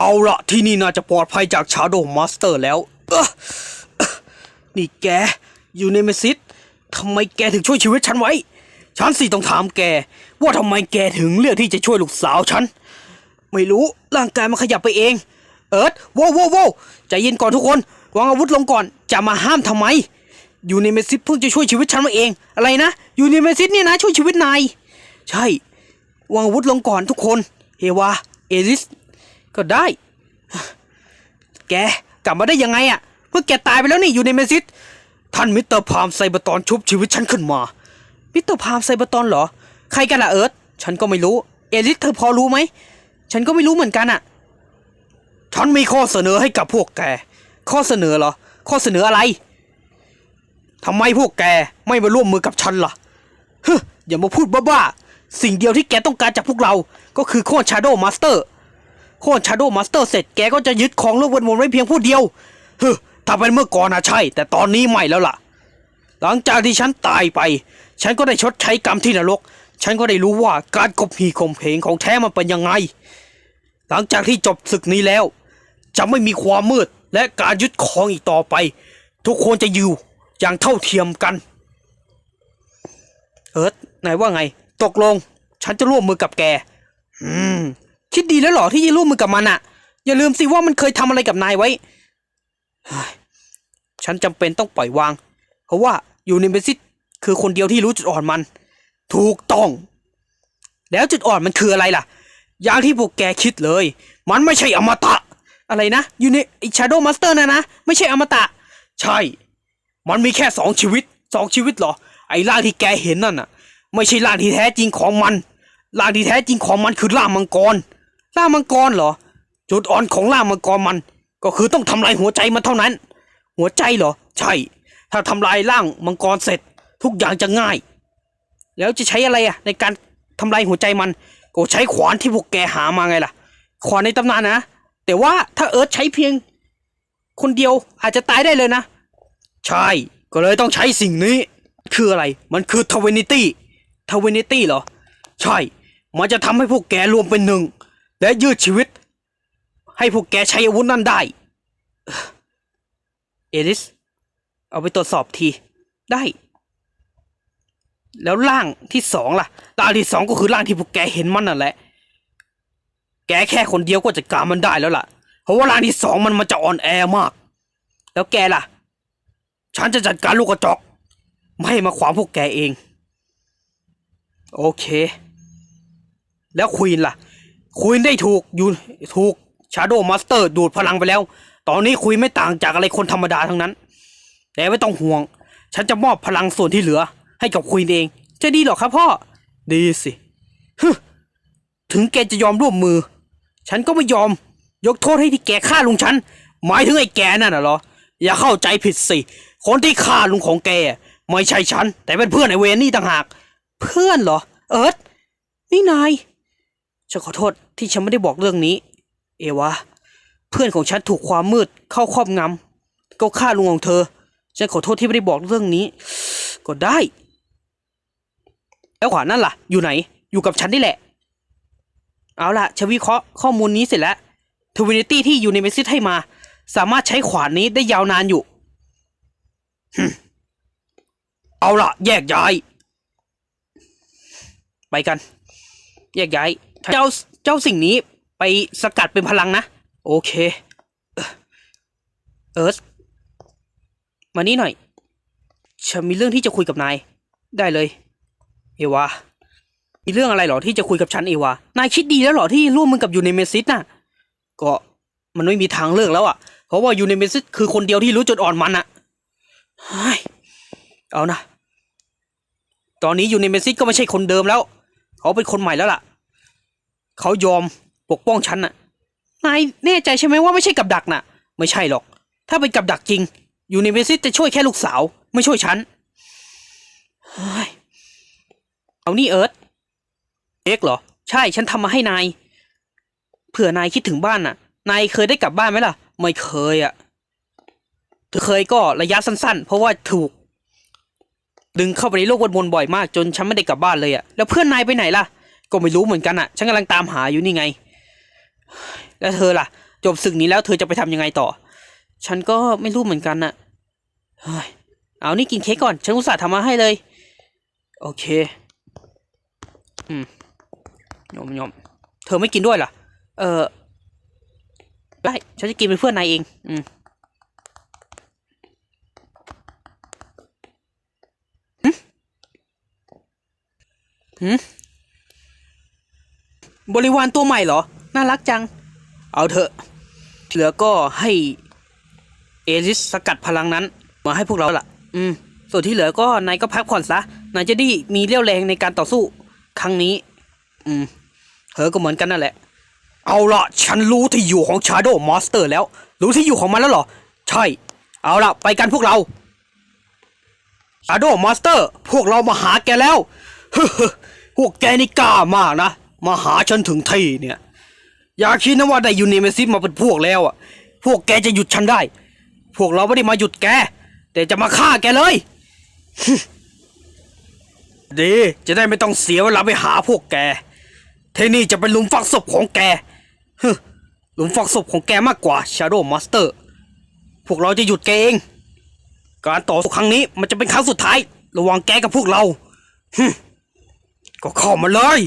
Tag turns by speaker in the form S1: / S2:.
S1: เอาละที่นี่น่าจะปลอดภัยจากชาโดว์มาสเตอร์แล้ว เออนี่แก อยู่ในเมซิสทำไมแกถึงช่วยชีวิตฉันไว้ ฉันสิต้องถามแก ว่าทำไมแกถึงเลือกที่จะช่วยลูกสาวฉัน ไม่รู้ร่างกายมันขยับไปเอง เอิร์ธโว้วโว้โว้ใจเย็นก่อนทุกคน วางอาวุธลงก่อน จะมาห้ามทำไม อยู่ในเมซิสเพิ่งจะช่วยชีวิตฉันมาเอง อะไรนะ อยู่ในเมซิสเนี่ยนะช่วยชีวิตนาย ใช่ วางอาวุธลงก่อนทุกคน เฮวา เอริส ก็ได้ แกกลับมาได้ยังไงอะเมื่อแกตายไปแล้วนี่อยู่ในเมซิสท่านมิสเตอร์พามไซเบอร์ตอนชุบชีวิตฉันขึ้นมา มิสเตอร์พามไซเบอร์ตอนเหรอ ใครกันล่ะเอิร์ธฉันก็ไม่รู้ เอลิสเธอพอรู้ไหม ฉันก็ไม่รู้เหมือนกันอะฉันมีข้อเสนอให้กับพวกแก ข้อเสนอเหรอ ข้อเสนออะไรทำไมพวกแกไม่มาร่วมมือกับฉันล่ะฮึอย่ามาพูดบ้าๆ สิ่งเดียวที่แกต้องการจากพวกเรา ก็คือโค่นชาโดว์มาสเตอร์ โค่นชาโดว์มาสเตอร์เสร็จแกก็จะยึดของโลกเวทมนต์ไว้เพียงผู้เดียวฮึถ้าเป็นเมื่อก่อนนะใช่ แต่ตอนนี้ไม่แล้วล่ะ หลังจากที่ฉันตายไป ฉันก็ได้ชดใช้กรรมที่นรก ฉันก็ได้รู้ว่าการกบหีข่มเพงของแท้มันเป็นยังไง หลังจากที่จบศึกนี้แล้ว จะไม่มีความมืดและการยึดของอีกต่อไป ทุกคนจะอยู่อย่างเท่าเทียมกัน เอิร์ธนายว่าไง ตกลง ฉันจะร่วมมือกับแก อืม คิดดีแล้วเหรอที่จะร่วมมือกับมันอะอย่าลืมสิว่ามันเคยทำอะไรกับนายไว้ ฉันจำเป็นต้องปล่อยวาง เพราะว่าอยู่ในเบสิสคือคนเดียวที่รู้จุดอ่อนมัน ถูกต้อง แล้วจุดอ่อนมันคืออะไรล่ะ อย่างที่พวกแกคิดเลย มันไม่ใช่อมตะ อะไรนะ อยู่ในไอชาโดมาสเตอร์นะนะ ไม่ใช่อมตะ ใช่ มันมีแค่สองชีวิตสองชีวิตเหรอ ไอ้ร่างที่แกเห็นนั่นน่ะ ไม่ใช่ร่างที่แท้จริงของมันร่างที่แท้จริงของมันคือร่างมังกร ร่ามังกรเหรอ จุดอ่อนของร่ามังกรมัน ก็คือต้องทำลายหัวใจมันเท่านั้น หัวใจเหรอ ใช่ ถ้าทำลายร่างมังกรเสร็จ ทุกอย่างจะง่าย แล้วจะใช้อะไรอะในการทำลายหัวใจมัน ก็ใช้ขวานที่พวกแกหามาไงล่ะ ขวานในตำนานนะ แต่ว่าถ้าเอิร์ธใช้เพียง คนเดียวอาจจะตายได้เลยนะ ใช่ ก็เลยต้องใช้สิ่งนี้ คืออะไร มันคือทเวนิตี้ทเวนิตี้เหรอ ใช่ มันจะทำให้พวกแกรวมเป็นหนึ่ง และยืดชีวิต ให้พวกแกใช้อาวุธนั่นได้ เอลิส เอาไปตรวจสอบทีได้ แล้วร่างที่สองล่ะร่างที่สองก็คือร่างที่พวกแกเห็นมันนั่นแหละ แกแค่คนเดียวก็จัดการมันได้แล้วล่ะ เพราะว่าร่างที่สองมันมันจะอ่อนแอมาก แล้วแกล่ะ ฉันจะจัดการลูกกระจอก ไม่ให้มาขวางพวกแกเอง โอเค แล้วควีนล่ะ ควีนได้ถูกอยู่ถูกชาโดว์มาสเตอร์ดูดพลังไปแล้ว ตอนนี้ควีนไม่ต่างจากอะไรคนธรรมดาทั้งนั้น แต่ไม่ต้องห่วง ฉันจะมอบพลังส่วนที่เหลือ ให้กับควีนเอง จะดีหรอครับพ่อ ดีสิฮึถึงแกจะยอมร่วมมือ ฉันก็ไม่ยอม ยกโทษให้ที่แกฆ่าลุงฉัน หมายถึงไอ้แกนั่นน่ะเหรอ อย่าเข้าใจผิดสิ คนที่ฆ่าลุงของแก ไม่ใช่ฉัน แต่เป็นเพื่อนไอเวรนี่ต่างหาก เพื่อนเหรอ เอิร์ธนี่นาย ฉันขอโทษที่ฉันไม่ได้บอกเรื่องนี้ เอวาเพื่อนของฉันถูกความมืดเข้าครอบงำก็ฆ่าลุงของเธอ ฉันขอโทษที่ไม่ได้บอกเรื่องนี้ ก็ได้ แล้วขวานนั่นล่ะ อยู่ไหน อยู่กับฉันนี่แหละ เอาล่ะฉันวิเคราะห์ข้อมูลนี้เสร็จแล้วทวินิตี้ที่อยู่ในเมสซิสให้มา สามารถใช้ขวานนี้ได้ยาวนานอยู่ เอาล่ะ แยกย้าย ไปกัน แยกย้าย เจ้าเจ้าสิ่งนี้ไปสกัดเป็นพลังนะ โอเค เอิร์ธมานี่หน่อย ฉันมีเรื่องที่จะคุยกับนาย ได้เลย เอวา มีเรื่องอะไรหรอที่จะคุยกับฉันเอวา นายคิดดีแล้วหรอที่ร่วมมือกับยูเนเมซิสน่ะ ก็มันไม่มีทางเลือกแล้วอะ เพราะว่ายูเนเมซิสคือคนเดียวที่รู้จุดอ่อนมันอะเฮ้ยเอานะ ตอนนี้ยูเนเมซิสก็ไม่ใช่คนเดิมแล้ว เขาเป็นคนใหม่แล้วล่ะ เขายอมปกป้องฉันน่ะ นายแน่ใจใช่ไหมว่าไม่ใช่กับดักน่ะ ไม่ใช่หรอก ถ้าเป็นกับดักจริงยูเนเมซิสจะช่วยแค่ลูกสาว ไม่ช่วยฉันเฮ้ยเอานี่เอิร์ธเอ็กเหรอ ใช่ฉันทำมาให้นาย เผื่อนายคิดถึงบ้านน่ะ นายเคยได้กลับบ้านไหมล่ะ ไม่เคยอะ่ะถ้าเคยก็ระยะสั้นๆ เพราะว่าถูก ดึงเข้าไปในโลกวนมนบ่อยมากจนฉันไม่ได้กลับบ้านเลยอะ่ะ แล้วเพื่อนนายไปไหนล่ะ ก็ไม่รู้เหมือนกันอะ่ะฉันกำลังตามหาอยู่นี่ไง แล้วเธอล่ะ จบศึกนี้แล้วเธอจะไปทำยังไงต่อ ฉันก็ไม่รู้เหมือนกันน่ะเฮ้ยเอานี่กินเค้กก่อน ฉันอุตส่าห์ทำมาให้เลย โอเค อืมยอมยอมเธอไม่กินด้วยเหรอ เออได้ฉันจะกินเป็นเพื่อนนายเอง อืมหืม บริวารตัวใหม่เหรอ น่ารักจัง เอาเถอะ เหลือก็ให้เอลิสสกัดพลังนั้น มาให้พวกเราล่ะอืม ส่วนที่เหลือก็นายก็พักผ่อนซะ นายจะได้มีเรี่ยวแรงในการต่อสู้ ครั้งนี้ อืมเธอก็เหมือนกันนั่นแหละ เอาละฉันรู้ที่อยู่ของชาโดม a สเตอร์แล้ว รู้ที่อยู่ของมันแล้วเหรอ ใช่ เอาละไปกันพวกเราชาโดม a สเตอร์ พวกเรามาหาแกแล้ว พวกแกนี่กล้ามากนะ มาหาฉันถึงที่เนี่ย อย่าคิดนะว่าได้ยูนิเมซิสมาเป็นพวกแล้วอะ พวกแกจะหยุดฉันได้ พวกเราไม่ได้มาหยุดแก แต่จะมาฆ่าแกเลย ดีจะได้ไม่ต้องเสียเวลาไปหาพวกแกที่นี่จะเป็นหลุมฝังศพของแกฮึหลุมฝังศพของแกมากกว่า Shadow Master พวกเราจะหยุดแกเอง การต่อสู้ครั้งนี้มันจะเป็นครั้งสุดท้าย ระหว่างแกกับพวกเราฮึก็เข้ามาเลย